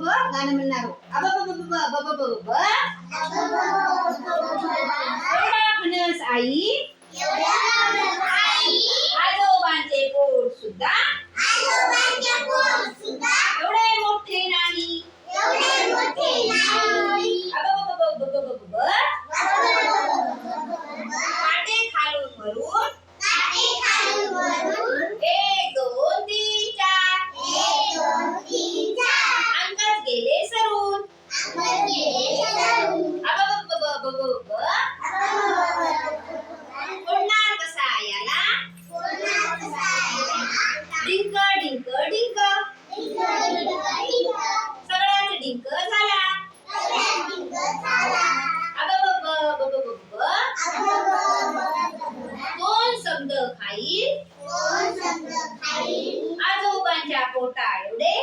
बब गाणं म्हणणार आबा बब बब बब सुद्धा. एवढे मोठे नाही आबा बब बब बब बब पाटे डिंक डिंक डिंक सगळ्याच डिंक झाला. कोण समज खाईल? आजोबांच्या पोटा एवढे